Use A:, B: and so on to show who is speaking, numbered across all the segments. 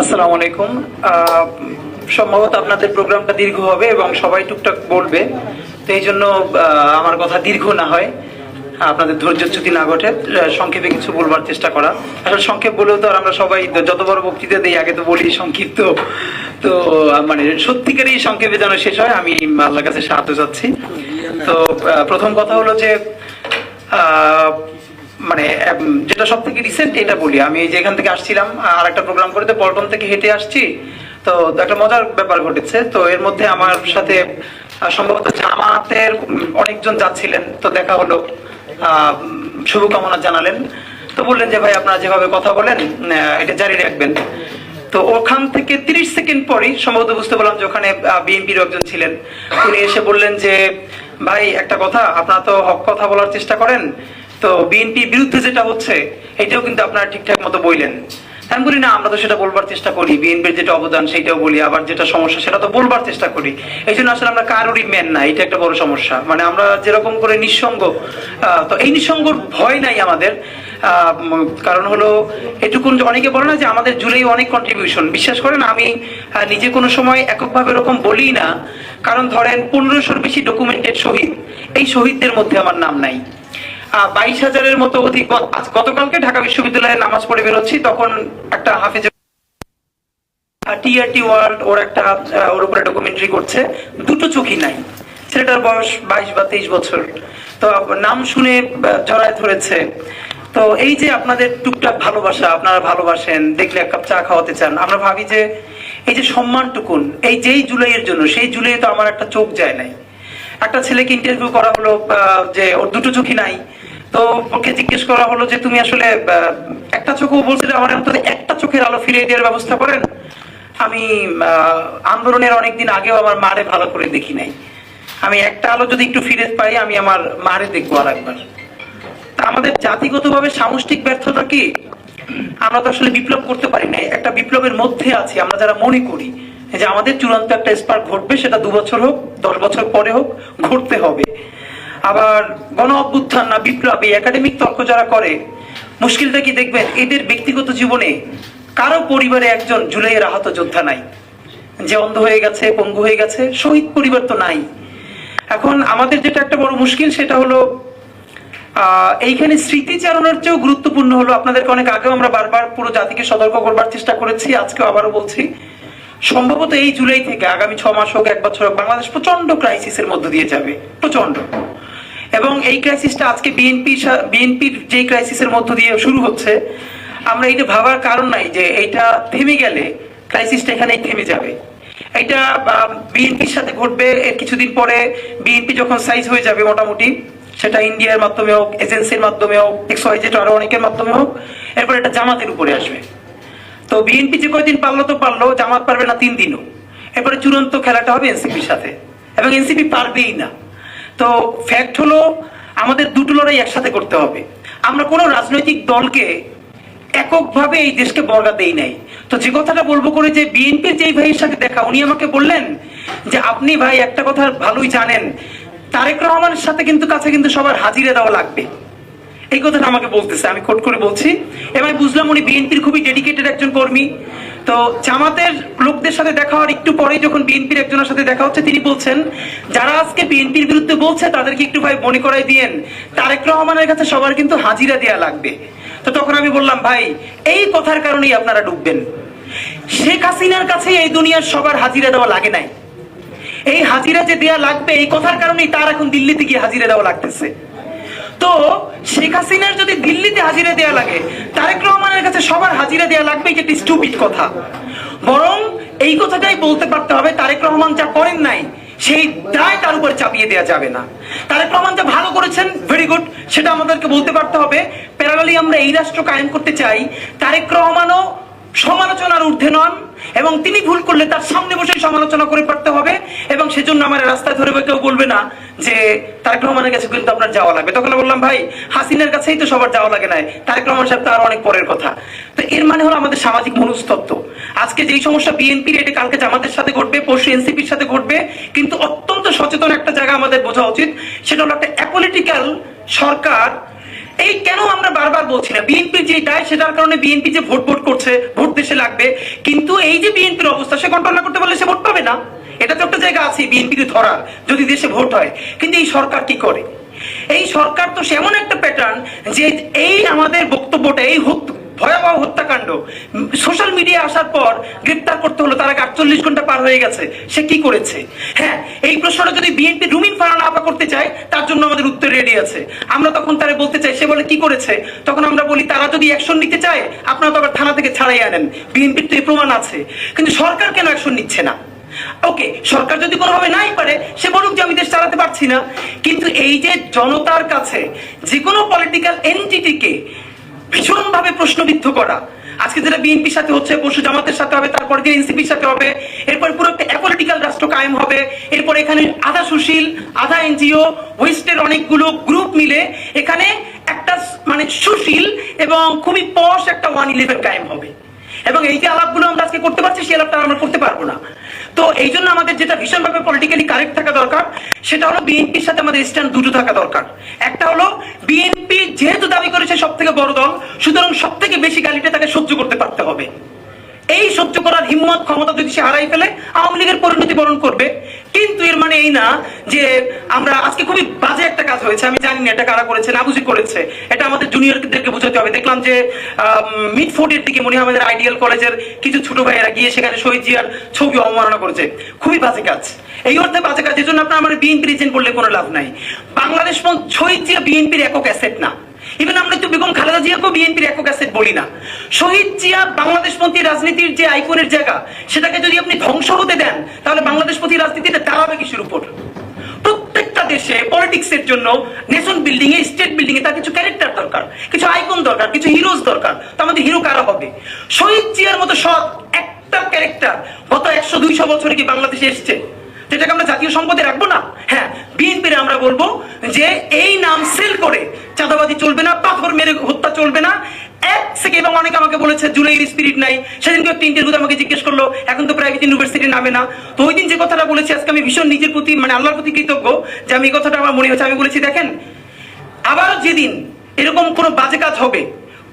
A: আসসালামু আলাইকুম। সম্ভবত আপনাদের প্রোগ্রামটা দীর্ঘ হবে এবং সবাই টুকটাক বলবে। তো এই জন্য আমার কথা দীর্ঘ না হয়। আপনাদের ধৈর্যচ্যুতি না ঘটে সংক্ষেপে কিছু বলবার চেষ্টা করা। আসলে সংক্ষেপ বলেও তো আমরা সবাই যত বড় বক্তৃতা দিই, আগে তো বলি সংক্ষিপ্ত। তো মানে সত্যিকারই সংক্ষেপে যেন শেষ হয়, আমি আল্লাহর কাছে সাহায্য চাচ্ছি। তো প্রথম কথা হলো যে মানে যেটা সব থেকে রিসেন্ট এটা বলি। আমি এই যে এখান থেকে আসছিলাম আর একটা প্রোগ্রাম করে তো পল্টন থেকে হেঁটে আসছি। তো একটা মজার ব্যাপার ঘটেছে। তো এর মধ্যে আমার সাথে সম্ভবত জামাতের অনেকজন যাচ্ছিলেন। তো দেখা হলো শুভকামনা জানালেন। তো বললেন যে, ভাই, আপনারা যেভাবে কথা বলেন এটা জারি রাখবেন। তো ওখান থেকে তিরিশ সেকেন্ড পরেই, সম্ভবত বুঝতে পারলাম যে ওখানে বিএনপির একজন ছিলেন। উনি এসে বললেন যে, ভাই, একটা কথা, আপনারা তো হক কথা বলার চেষ্টা করেন। তো বিএনপির বিরুদ্ধে যেটা হচ্ছে, এটাও কিন্তু আপনারা ঠিকঠাক মতো বললেন আমি বলি, না, আমরা তো সেটা বলবার চেষ্টা করি। বিএনপির যেটা অবদান সেটাও বলি। আবার যেটা সমস্যা, সেটা তো বলবার চেষ্টা করি। এই জন্য আসলে আমরা কারোরই মেন না, এটা একটা বড় সমস্যা। মানে আমরা যেরকম করে নিঃসঙ্গ তো এই নিঃসঙ্গর ভয় নাই আমাদের। কারণ হলো, এটুকুন অনেকে বলে না যে আমাদের জুলাই অনেক কন্ট্রিবিউশন বিশ্বাস করেন, আমি নিজে কোনো সময় এককভাবে এরকম বলি না। কারণ ধরেন, পনেরোশোর বেশি ডকুমেন্টেড শহীদ। এই শহীদদের মধ্যে আমার নাম নাই। বাইশ হাজারের মতো অধিক গতকালকে ঢাকা বিশ্ববিদ্যালয়ে নামাজ পড়ে বেরোচ্ছি। তখন একটা হাফেজ টিআরটি ওয়ার্ল্ড ওর একটা ওর উপরে ডকুমেন্টারি করছে। দুটো চোখই নাই। ছেলেটার বয়স বাইশ বা তেইশ বছর। তো নাম শুনে জড়ায় ধরেছে। তো এই যে আপনাদের টুকটাক ভালোবাসা, আপনারা ভালোবাসেন, দেখলে এক কাপ চা খাওয়াতে চান, আমরা ভাবি যে এই যে সম্মানটুকুন, এই যেই জুলাইয়ের জন্য, সেই জুলাই তো আমার একটা চোখ যায় নাই। একটা ছেলেকে ইন্টারভিউ করা হলো যে ওর দুটো চোখই নাই। তো ওকে জিজ্ঞেস করা হলো যে, তুমি আসলে একটা চোখও বলছিলে আমার অন্তত একটা চোখের আলো ফিরিয়ে দেওয়ার ব্যবস্থা করেন? আমি আন্দোলনের অনেকদিন আগেও আমার মারে ভালো করে দেখি নাই। আমি একটা আলো যদি একটু ফিরে পাই, আমি আমার মারে দেখব আর একবার তা আমাদের জাতিগতভাবে সামষ্টিক ব্যর্থতা কি? আমরা তো আসলে বিপ্লব করতে পারি না একটা বিপ্লবের মধ্যে আছি। আমরা যারা মনে করি যে, আমাদের চূড়ান্ত একটা স্পার্ক ঘটবে, সেটা দু বছর হোক, দশ বছর পরে হোক, ঘটতে হবে। আবার গণ অভ্যুত্থান না বিপ্লব একাডেমিক তর্ক যারা করে, মুশকিলটা কি দেখবেন? এদের ব্যক্তিগত জীবনে কারও পরিবারে একজন জুলাইয়ের আহত যোদ্ধা নাই। যে অন্ধ হয়ে গেছে, পঙ্গু হয়ে গেছে, শহীদ পরিবার তো নাই। এখন আমাদের যেটা একটা বড় মুশকিল, সেটা হলো এইখানে স্মৃতিচারণের চেয়েও গুরুত্বপূর্ণ হলো, আপনাদেরকে অনেক আগেও আমরা বারবার পুরো জাতিকে সতর্ক করবার চেষ্টা করেছি, আজকেও আবারও বলছি। সম্ভবত এই জুলাই থেকে, আগামী ছ মাস হোক, এক বছর হোক, বাংলাদেশ প্রচণ্ড ক্রাইসিসের মধ্য দিয়ে যাবে প্রচণ্ড এবং এই ক্রাইসিসটা আজকে বিএনপি বিএনপির যে ক্রাইসিসের মধ্য দিয়ে শুরু হচ্ছে, আমরা এটা ভাবার কারণ নাই যে এইটা থেমে গেলে ক্রাইসিসটা এখানেই থেমে যাবে। এটা বিএনপির সাথে ঘটবে, এর কিছুদিন পরে বিএনপি যখন সাইজ হয়ে যাবে মোটামুটি, সেটা ইন্ডিয়ার মাধ্যমে হোক এজেন্সির মাধ্যমে হোক এক্স ওয়াই আরও অনেকের মাধ্যমে হোক, এরপর এটা জামাতের উপরে আসবে। তো বিএনপি যে কয়দিন পারল তো পারল, জামাত পারবে না তিন দিনও। এরপরে চূড়ান্ত খেলাটা হবে এনসিপির সাথে। এবং এনসিপি পারবেই না। তো ফ্যাক্ট হলো, আমাদের দুটো লড়াই একসাথে করতে হবে। আমরা কোনো রাজনৈতিক দলকে এককভাবে এই দেশকে বর্গা দেই নাই। তো যে কথাটা বলব করে যে বিএনপির যেই ভাইয়ের সাথে দেখা, উনি আমাকে বললেন যে, আপনি ভাই একটা কথা ভালোই জানেন, তারেক রহমানের সাথে কিন্তু কাছে কিন্তু সবার হাজিরে দেওয়া লাগবে। এই কথাটা আমাকে বলতেছে, আমি কোট করে বলছি। এবং আমি বুঝলাম উনি বিএনপির খুবই ডেডিকেটেড একজন কর্মী। তো জামাতের লোকদের সাথে দেখা হওয়ার একটু পরেই যখন বিএনপির একজনের সাথে দেখা হচ্ছে, তিনি বলছেন, যারা আজকে বিএনপির বলছে, তাদেরকে একটু ভাই মনে করাই দিয়েন। তারেক রহমানের কাছে সবার কিন্তু হাজিরা দেওয়া লাগবে। তো তখন আমি বললাম, ভাই, এই কথার কারণেই আপনারা ডুববেন। শেখ হাসিনার কাছে এই দুনিয়ার সবার হাজিরা দেওয়া লাগে নাই। এই হাজিরা যে দেয়া লাগবে, এই কথার কারণেই তার এখন দিল্লিতে গিয়ে হাজিরা দেওয়া লাগতেছে। তো শেখ হাসিনার যদি দিল্লিতে হাজিরা দেয়া লাগে, তারেক রহমানের কাছে সবার হাজিরা দেয়া লাগবে এটা একটি স্টুপিড কথা। বরং এই কথাটাই বলতে পারতে হবে, তারেক রহমান যা করেন নাই সেই দায় তার উপর চাপিয়ে দেওয়া যাবে না। তারেক রহমান যা ভালো করেছেন ভেরি গুড সেটা আমাদেরকে বলতে পারতে হবে। প্যারালালি আমরা এই রাষ্ট্র কায়েম করতে চাই, তারেক রহমানও সমালোচনার ঊর্ধ্বে নন এবং তিনি ভুল করলে তার সামনে বসে সমালোচনা করে পারতে হবে এবং সেজন্য আমার রাস্তায় ধরে কেউ বলবে না যে তারেক রহমানের কাছে কিন্তু আপনার যাওয়া লাগবে। তখন বললাম, ভাই, হাসিনের কাছেই তো সবার যাওয়া লাগে নাই। তারেক রহমান সাহেব আরও অনেক পরের কথা। তো এর মানে হলো আমাদের সামাজিক মনস্তত্ত্ব। আজকে যেই সমস্যা বিএনপির এটা কালকে জামাতের সাথে ঘটবে, পরশু এনসিপির সাথে ঘটবে, কিন্তু অত্যন্ত সচেতন একটা জায়গা আমাদের বোঝা উচিত। সেটা হলো একটা অ্যাপলিটিক্যাল সরকার এই কেন আমরা বারবার বলছি না? বিএনপি যে দায় সেটার কারণে বিএনপি যে ভোট ভোট করছে, ভোট দেশে লাগবে, কিন্তু এই যে বিএনপির অবস্থা, সে কন্ট্রোল না করতে পারলে সে ভোট পাবে না। এটা তো একটা জায়গা আছে বিএনপিকে ধরার, যদি দেশে ভোট হয়। কিন্তু এই সরকার কি করে? এই সরকার তো সেমন একটা প্যাটার্ন যে এই আমাদের বক্তব্যটা, এই ভয়াবহ হত্যাকাণ্ড। সোশ্যাল মিডিয়া আসার পর গ্রেপ্তার করতে হলো, তার আগে আটচল্লিশ ঘণ্টা পার হয়ে গেছে। সে কি করেছে? হ্যাঁ এই প্রশ্নটা যদি বিএনপি রুমিন ফারানা আপা করতে চায়, তার জন্য আমাদের উত্তর রেডি আছে। আমরা তখন তারা বলতে চাই, সে বলে, কি করেছে? তখন আমরা বলি, তারা যদি অ্যাকশন নিতে চায়, আপনারা তো আবার থানা থেকে ছাড়াই আনেন। বিএনপির তো এই প্রমাণ আছে। কিন্তু সরকার কেন অ্যাকশন নিচ্ছে না? ওকে সরকার যদি কোনোভাবে নাই পারে, সে বলুক যে, আমি দেশ চালাতে পারছি না। কিন্তু এই যে জনতার কাছে যে কোনো পলিটিক্যাল এন্টিটিকে ভীষণভাবে প্রশ্নবিদ্ধ করা। আজকে যেটা বিএনপির সাথে হচ্ছে, পরশু জামাতের সাথে হবে, তারপরে যে এনসিপির সাথে হবে, এরপর পুরো একটা অ্যাপলিটিক্যাল রাষ্ট্র কায়েম হবে, এরপর এখানে আধা সুশীল, আধা এনজিও, ওয়েস্টের অনেকগুলো গ্রুপ মিলে এখানে একটা মানে সুশীল এবং খুবই পশ একটা ওয়ান ইলেভেন কায়েম হবে। এবং এই যে আলাপগুলো আমরা আজকে করতে পারছি, সেই আলাপটা আমরা করতে পারব না। তো এই জন্য আমাদের যেটা ভীষণভাবে পলিটিক্যালি কারেক্ট থাকা দরকার, সেটা হলো বিএনপির সাথে আমাদের স্ট্যান্ড দুটো থাকা দরকার। একটা হলো বিএনপি যেহেতু দাবি করেছে সব থেকে বড় দল, সুতরাং সব থেকে বেশি গালিটা তাকে সহ্য করতে পারতে হবে। এই সহ্য করার হিম্মত, ক্ষমতা যদি সে হারাই ফেলে, আওয়ামী লীগের পরিণতি বরণ করবে। কিন্তু এর মানে এই না যে আমরা আজকে খুবই বাজে একটা কাজ হয়েছে। আমি জানি না এটা কারা করেছে, নাবুজি করেছে। এটা আমাদের জুনিয়রদেরকে বোঝাতে হবে। দেখলাম যে মিড ফোর্টের দিকে মনে হয় আমাদের আইডিয়াল কলেজের কিছু ছোট ভাইয়েরা গিয়ে সেখানে শহীদ জিয়ার ছবি অবমাননা করেছে। খুবই বাজে কাজ। এই অর্থে বাজে কাজ এই জন্য আপনার আমার বিএনপি রিজেন্ট করলে কোনো লাভ নাই। বাংলাদেশ শহীদ জিয়া বিএনপির একক অ্যাসেট না। ইভেন আমরা তো বেগম খালেদা জিয়াকেও বিএনপির একক অ্যাসেট বলি না। শহীদ জিয়া বাংলাদেশপন্থী রাজনীতির যে আইকনের জায়গা, সেটাকে যদি আপনি ধ্বংস হতে দেন, তাহলে বাংলাদেশপন্থী রাজনীতিতে দাঁড়াবে কিসের উপর? প্রত্যেকটা দেশে পলিটিক্স এর জন্য নেশন বিল্ডিং এ স্টেট বিল্ডিং এ তার কিছু ক্যারেক্টার দরকার, কিছু আইকন দরকার, কিছু হিরোজ দরকার, তো আমাদের হিরো কারা হবে? শহীদ জিয়ার মতো সৎ একটা ক্যারেক্টার গত একশো দুইশো বছরে কি বাংলাদেশে এসছে? যেটাকে আমরা জাতীয় সম্পদে রাখব না। হ্যাঁ বিএনপির আমরা বলব যে এই নাম সেল করে চাঁদাবাজি চলবে না, পাথর মেরে হত্যা চলবে না। এক সেকেন্ড এবং অনেকে আমাকে বলেছে জুলাইয়ের স্পিরিট নাই। সেদিনকে একটা ইন্টারভিউতে আমাকে জিজ্ঞেস করল, এখন তো প্রাইভেট ইউনিভার্সিটি নামে না? তো ওই দিন যে কথাটা বলেছি, আজকে আমি ভীষণ নিজের প্রতি মানে আল্লাহর প্রতি কৃতজ্ঞ যে আমি এই কথাটা আমার মনে হচ্ছে আমি বলেছি, দেখেন, আবার যেদিন এরকম কোনো বাজে কাজ হবে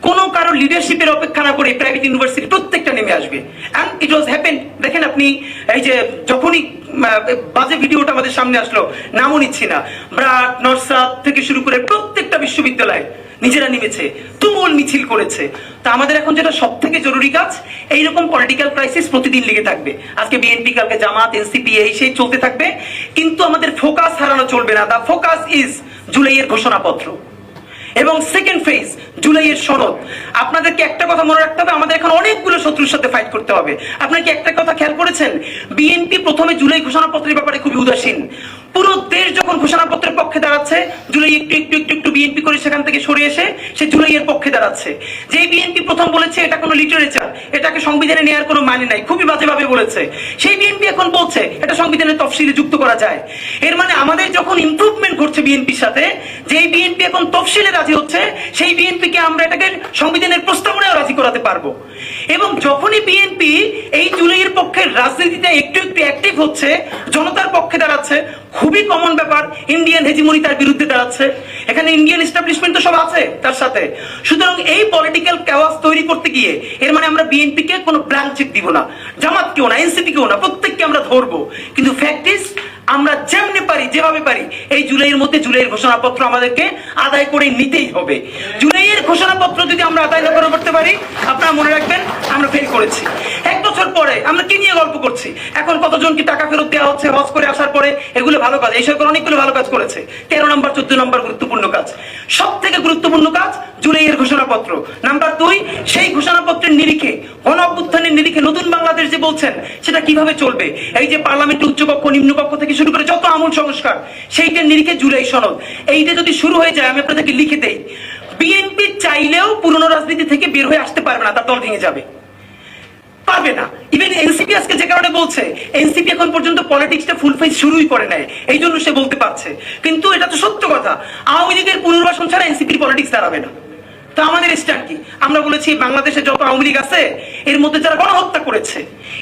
A: কোনো কারও লিডারশিপের অপেক্ষা না করে প্রাইভেট ইউনিভার্সিটি প্রত্যেকটা নেমে আসবে। অ্যান্ড ইট ওয়াজ হ্যাপেন দেখেন আপনি, এই যে যখনই বাজে ভিডিওটা আমাদের সামনে আসলো, নামও নিচ্ছি না। ব্রাক নরসাদ থেকে শুরু করে প্রত্যেকটা বিশ্ববিদ্যালয় নিজেরা নেমেছে, তুমুল মিছিল করেছে। তা আমাদের এখন যেটা সব থেকে জরুরি কাজ, এইরকম পলিটিক্যাল ক্রাইসিস প্রতিদিন লেগে থাকবে। আজকে বিএনপি কালকে জামাত এনসিপি এই সেই চলতে থাকবে। কিন্তু আমাদের ফোকাস হারানো চলবে না। দা ফোকাস ইজ জুলাইয়ের ঘোষণাপত্র। এবং সেকেন্ড ফেজ জুলাইয়ের শরৎ আপনাদেরকে একটা কথা মনে রাখতে হবে, আমাদের এখন অনেকগুলো শত্রুর সাথে ফাইট করতে হবে। আপনারা কি একটা কথা খেয়াল করেছেন? বিএনপি প্রথমে জুলাই ঘোষণাপত্রের ব্যাপারে খুবই উদাসীন। পুরো দেশ যখন ঘোষণাপত্রের পক্ষে দাঁড়াচ্ছে, জুলাই একটু একটু একটু একটু বিএনপি করে সেখান থেকে সরে এসে সে জুলাইয়ের পক্ষে দাঁড়াচ্ছে। যে বিএনপি প্রথম বলেছে, এটা কোনো লিটারেচার এটাকে সংবিধানে নেওয়ার কোনো মানে নাই, খুবই বাজেভাবে বলেছে। সেই বিএনপি এখন বলছে, এটা সংবিধানের তফসিলে যুক্ত করা যায়। এর মানে আমাদের যখন ইমপ্রুভমেন্ট ঘটছে বিএনপির সাথে, যেই বিএনপি এখন তফসিলে রাজি হচ্ছে, সেই বিএনপিকে আমরা এটাকে সংবিধানের প্রস্তাবনায় রাজি করাতে পারব। এবং যখনই বিএনপি এই জুলাইয়ের পক্ষে রাজনীতিতে একটু একটু অ্যাক্টিভ হচ্ছে, জনতার পক্ষে দাঁড়াচ্ছে খুবই কমন ব্যাপার ইন্ডিয়ান হেজিমনি তার বিরুদ্ধে দাঁড়াচ্ছে। এখানে ইন্ডিয়ান এস্টাবলিশমেন্ট তো সব আছে তার সাথে। সুতরাং এই পলিটিক্যাল ক্যাওয়াস তৈরি করতে গিয়ে এর মানে আমরা বিএনপি কে কোনো ব্ল্যাঙ্ক চেক দিব না। জামাত কেউ না এনসিপি কেউ না, প্রত্যেককে আমরা ধরবো। কিন্তু ফ্যাক্ট ইজ আমরা যেমনি পারি, যেভাবে পারি, এই জুলাইয়ের মধ্যে জুলাইয়ের ঘোষণাপত্র আমাদেরকে আদায় করে নিতেই হবে। জুলাইয়ের ঘোষণাপত্র যদি আমরা আদায় না করে করতে পারি, আপনারা মনে রাখবেন, আমরা ফেল করেছি। বছর পরে আমরা কি নিয়ে গল্প করছি? এখন কতজন কি টাকা ফেরত দেওয়া হচ্ছে, হজ করে আসার পরে? এগুলো ভালো কাজ। এই সরকার অনেকগুলো ভালো কাজ করেছে। তেরো নম্বর, চোদ্দ নম্বর গুরুত্বপূর্ণ কাজ। সব থেকে গুরুত্বপূর্ণ কাজ, জুলাইয়ের ঘোষণাপত্র। নাম্বার দুই, সেই ঘোষণাপত্রের নিরিখে গণ অভ্যুত্থানের নিরিখে নতুন বাংলাদেশ যে বলছেন, সেটা কীভাবে চলবে? এই যে পার্লামেন্ট উচ্চকক্ষ, নিম্নকক্ষ থেকে শুরু করে যত আমূল সংস্কার, সেইটার নিরিখে জুলাই সনদ। এইটা যদি শুরু হয়ে যায়, আমি আপনাদেরকে লিখে দেই। বিএনপি চাইলেও পুরনো রাজনীতি থেকে বের হয়ে আসতে পারবে না তার দল ভেঙে যাবে। পারবে না। ইভেন এনসিপি আজকে যে কারণে বলছে এনসিপি এখন পর্যন্ত পলিটিক্সটা ফুল ফেজ শুরুই করে নেয়। এই জন্য সে বলতে পারছে। কিন্তু এটা তো সত্য কথা। আওয়ামী লীগের পুনর্বাসন ছাড়া এনসিপির পলিটিক্স দাঁড়াবে না। তো আমাদের স্ট্যান্ড কি? আমরা বলেছি, বাংলাদেশে যত আওয়ামী লীগ আছে, এর মধ্যে যারা গণহত্যা করেছে,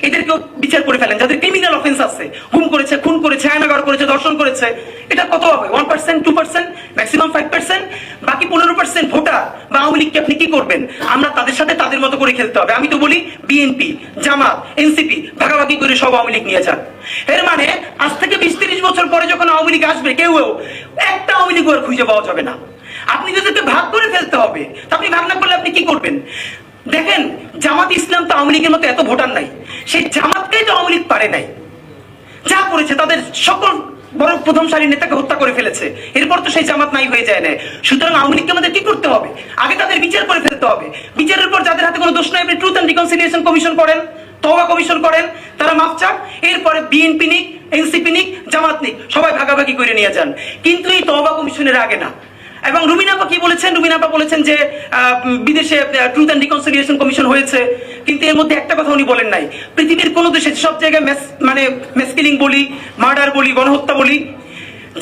A: এদেরকেও বিচার করে ফেলেন। যাদের ক্রিমিনাল অফেন্স আছে, গুম করেছে, খুন করেছে আয়নাগর করেছে দর্শন করেছে, এটা কত হবে? One percent two percent maximum five percent বাকি পনেরো পার্সেন্ট ভোটার বা আওয়ামী লীগকে আপনি কি করবেন? আমরা তাদের সাথে তাদের মতো করে খেলতে হবে। আমি তো বলি বিএনপি জামাত এনসিপি ভাগাভাগি করে সব আওয়ামী লীগ নিয়ে যান। এর মানে আজ থেকে বিশ তিরিশ বছর পরে যখন আওয়ামী লীগ আসবে কেউ, একটা আওয়ামী লীগ আর খুঁজে পাওয়া যাবে না। আপনি তাদেরকে ভাগ করে ফেলতে হবে। আপনি ভাগ না করলে আপনি কি করবেন? দেখেন, জামাত ইসলাম তো আওয়ামী লীগের মতো এত ভোটার নাই। সেই জামাতকেই তো আওয়ামী লীগ পারে নাই। যা করেছে, তাদের সকল বড় প্রথম সারির নেতাকে হত্যা করে ফেলেছে। এরপর তো সেই জামাত নাই হয়ে যায় না সুতরাং আওয়ামী লীগকে আমাদের কি করতে হবে? আগে তাদের বিচার করে ফেলতে হবে। বিচারের পর যাদের হাতে কোনো দোষ নাই, আপনি ট্রুথ অ্যান্ড রিকনসিলিয়েশন কমিশন করেন, তওবা কমিশন করেন, তারা মাপ চান। এরপরে বিএনপি নিক এনসিপি নিক, জামাত নিক, সবাই ভাগাভাগি করে নিয়ে যান। কিন্তু এই তওবা কমিশনের আগে না। এবং রুমিনাপা কি বলেছেন? রুমিনাপা বলেছেন যে বিদেশে ট্রুথ অ্যান্ড রিকনসিলিয়েশন কমিশন হয়েছে। কিন্তু এর মধ্যে একটা কথা উনি বলেন নাই। পৃথিবীর কোনো দেশে সব জায়গায় মানে মেসকিলিং বলি, মার্ডার বলি, গণহত্যা বলি,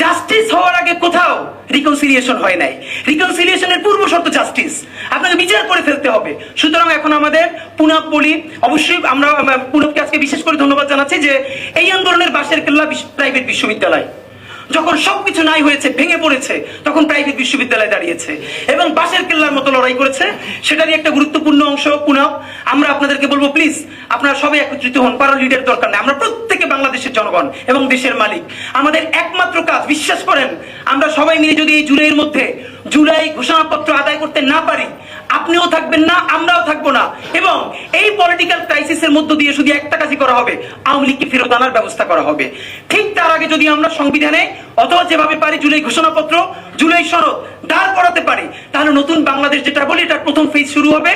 A: জাস্টিস হওয়ার আগে কোথাও রিকনসিলিয়েশন হয় নাই। রিকনসিলিয়েশনের পূর্ব শর্ত জাস্টিস। আপনাকে বিচার করে ফেলতে হবে। সুতরাং এখন আমাদের পুনাব বলি, অবশ্যই আমরা পুনবকে আজকে বিশেষ করে ধন্যবাদ জানাচ্ছি যে, এই আন্দোলনের বাসের কেল্লা প্রাইভেট বিশ্ববিদ্যালয়। যখন সবকিছু নাই হয়েছে, ভেঙে পড়েছে, তখন প্রাইভেট বিশ্ববিদ্যালয় দাঁড়িয়েছে। এবং বাসের কেল্লার মতো লড়াই করেছে। সেটারই একটা গুরুত্বপূর্ণ অংশ পুনাব আমরা আপনাদেরকে বলব প্লিজ আপনারা সবাই একত্রিত হন কারও লিডার দরকার নেই। আমরা প্রত্যেকে বাংলাদেশের জনগণ এবং দেশের মালিক। আমাদের একমাত্র কাজ, বিশ্বাস করেন, আমরা সবাই মিলে যদি এই জুলাইয়ের মধ্যে জুলাই ঘোষণাপত্র আদায় করতে না পারি, আপনিও থাকবেন না, আমরাও থাকব না। এবং এই পলিটিক্যাল ক্রাইসিসের মধ্য দিয়ে শুধু একটা কাজই করা হবে, আওয়ামী লীগকে ফেরত আনার ব্যবস্থা করা হবে। ঠিক তার আগে যদি আমরা সংবিধানে অথবা যেভাবে পারি জুলাই ঘোষণাপত্র, জুলাই সনদ দাঁড় করাতে পারি, তাহলে নতুন বাংলাদেশ যেটা বলি, এটার প্রথম ফেজ শুরু হবে।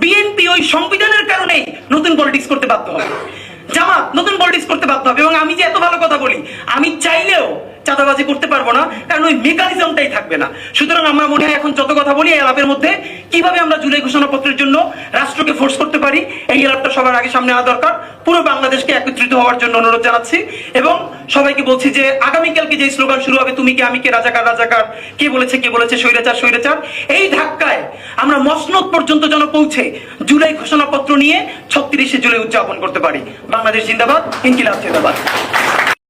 A: বিএনপি ওই সংবিধানের কারণেই নতুন পলিটিক্স করতে বাধ্য হবে। জামাত, নতুন পলিটিক্স করতে বাধ্য হবে। এবং আমি যে এত ভালো কথা বলি, আমি চাইলেও চাঁদাবাজি করতে পারব না, কারণ ওই মেকানিজমটাই থাকবে না। সুতরাং আমরা মনে হয় এখন যত কথা বলি এই আলাপের মধ্যে, কীভাবে আমরা জুলাই ঘোষণাপত্রের জন্য রাষ্ট্রকে ফোর্স করতে পারি, এই আলাপটা সবার আগে সামনে আনা দরকার। পুরো বাংলাদেশকে একত্রিত হওয়ার জন্য অনুরোধ জানাচ্ছি এবং সবাইকে বলছি যে, আগামীকালকে যে স্লোগান শুরু হবে, তুমি কে, আমি কে, রাজাকার রাজাকার, কে বলেছে কে বলেছে, স্বৈরাচার স্বৈরাচার, এই ধাক্কায় আমরা মসনদ পর্যন্ত যেন পৌঁছে জুলাই ঘোষণাপত্র নিয়ে ছত্রিশে জুলাই উদযাপন করতে পারি। বাংলাদেশ জিন্দাবাদ, ইনকিলাব জিন্দাবাদ।